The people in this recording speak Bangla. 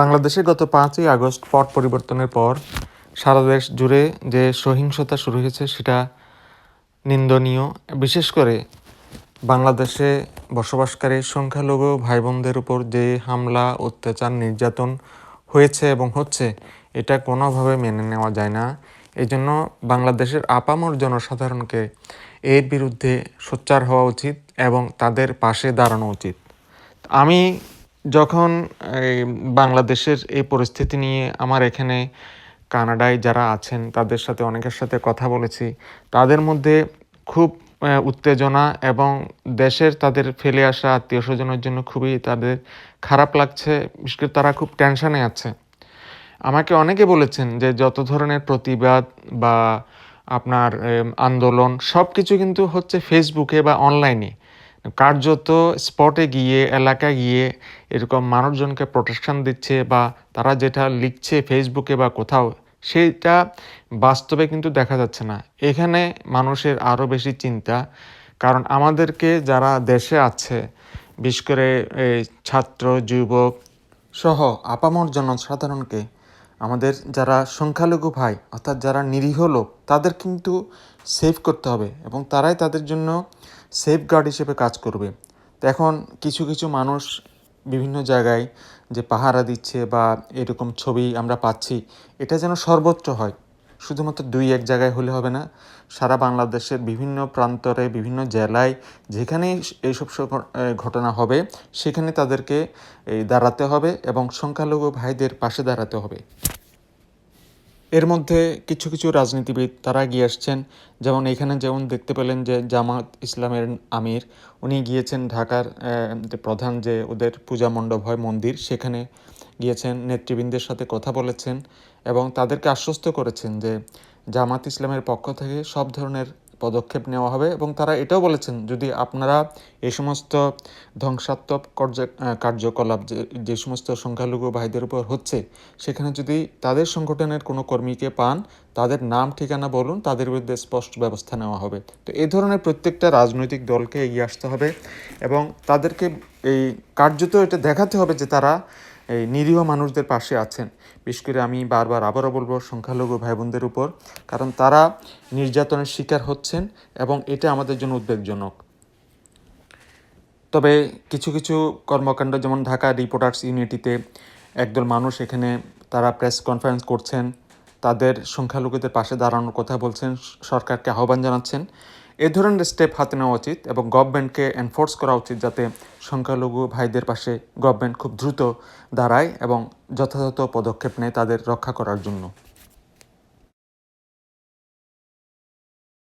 বাংলাদেশে গত পাঁচই আগস্ট পট পরিবর্তনের পর সারা দেশ জুড়ে যে সহিংসতা শুরু হয়েছে, সেটা নিন্দনীয়। বিশেষ করে বাংলাদেশে বসবাসকারী সংখ্যালঘু ভাই বোনদের উপর যে হামলা, অত্যাচার, নির্যাতন হয়েছে এবং হচ্ছে, এটা কোনোভাবে মেনে নেওয়া যায় না। এই জন্য বাংলাদেশের আপামর জনসাধারণকে এর বিরুদ্ধে সোচ্চার হওয়া উচিত এবং তাদের পাশে দাঁড়ানো উচিত। আমি যখন বাংলাদেশের এই পরিস্থিতি নিয়ে আমার এখানে কানাডায় যারা আছেন, তাদের সাথে, অনেকের সাথে কথা বলেছি, তাদের মধ্যে খুব উত্তেজনা এবং দেশের তাদের ফেলে আসা আত্মীয় স্বজনের জন্য খুবই তাদের খারাপ লাগছে, বিশেষ করে তারা খুব টেনশানে আছে। আমাকে অনেকে বলেছেন যে, যত ধরনের প্রতিবাদ বা আপনার আন্দোলন সব কিছু কিন্তু হচ্ছে ফেসবুকে বা অনলাইনে। কার্যত স্পটে গিয়ে, এলাকায় গিয়ে এরকম মানুষজনকে প্রোটেকশন দিচ্ছে বা তারা যেটা লিখছে ফেসবুকে বা কোথাও, সেটা বাস্তবে কিন্তু দেখা যাচ্ছে না। এখানে মানুষের আরও বেশি চিন্তা। কারণ আমাদেরকে যারা দেশে আছে, বিশেষ করে ছাত্র, যুবক সহ আপামর জনসাধারণকে আমাদের যারা সংখ্যালঘু ভাই, অর্থাৎ যারা নিরীহ লোক, তাদের কিন্তু সেভ করতে হবে এবং তারাই তাদের জন্য সেফ গার্ড হিসেবে কাজ করবে। তো এখন কিছু কিছু মানুষ বিভিন্ন জায়গায় যে পাহারা দিচ্ছে বা এরকম ছবি আমরা পাচ্ছি, এটা যেন সর্বোচ্চ হয়। শুধুমাত্র দুই এক জায়গায় হলে হবে না সারা বাংলাদেশের বিভিন্ন প্রান্তরে বিভিন্ন জেলায় যেখানেই এইসব সব, ঘটনা হবে সেখানে তাদেরকে দাঁড়াতে হবে এবং সংখ্যালঘু ভাইদের পাশে দাঁড়াতে হবে। এর মধ্যে কিছু কিছু রাজনীতিবিদ তারা গিয়ে আসছেন। যেমন এখানে যেমন দেখতে পেলেন যে জামাত ইসলামের আমির, উনি গিয়েছেন ঢাকার যে প্রধান যে ওদের পূজা মণ্ডপ হয় মন্দির, সেখানে গিয়েছেন, নেতৃবৃন্দের সাথে কথা বলেছেন এবং তাদেরকে আশ্বস্ত করেছেন যে জামাত ইসলামের পক্ষ থেকে সব ধরনের পদক্ষেপ নেওয়া হবে এবং তারা এটাও বলেছেন, যদি আপনারা এই সমস্ত ধ্বংসাত্মক কার্য- কার্যকলাপ যে যে সমস্ত সংখ্যালঘু ভাইদের উপর হচ্ছে, সেখানে যদি তাদের সংগঠনের কোনো কর্মীকে পান, তাদের নাম, ঠিকানা বলুন, তাদের বিরুদ্ধে স্পষ্ট ব্যবস্থা নেওয়া হবে। তো এই ধরনের প্রত্যেকটা রাজনৈতিক দলকে এগিয়ে আসতে হবে এবং তাদেরকে এই কার্যত এটা দেখাতে হবে যে তারা এই নিরীহ মানুষদের পাশে আছেন। বিশেষ করে আমি বারবার আবারও বলব সংখ্যালঘু ভাই বোনদের উপর, কারণ তারা নির্যাতনের শিকার হচ্ছেন এবং এটা আমাদের জন্য উদ্বেগজনক। তবে কিছু কিছু কর্মকাণ্ড যেমন ঢাকা রিপোর্টার্স ইউনিটিতে একদল মানুষ এখানে তারা প্রেস কনফারেন্স করছেন, তাদের সংখ্যালঘুদের পাশে দাঁড়ানোর কথা বলছেন, সরকারকে আহ্বান জানাচ্ছেন। এ ধরনের স্টেপ হাতে নেওয়া উচিত এবং গভর্নমেন্টকে এনফোর্স করা উচিত যাতে সংখ্যালঘু ভাইদের পাশে গভর্নমেন্ট খুব দ্রুত দাঁড়ায় এবং যথাযথ পদক্ষেপ নেয় তাদের রক্ষা করার জন্য।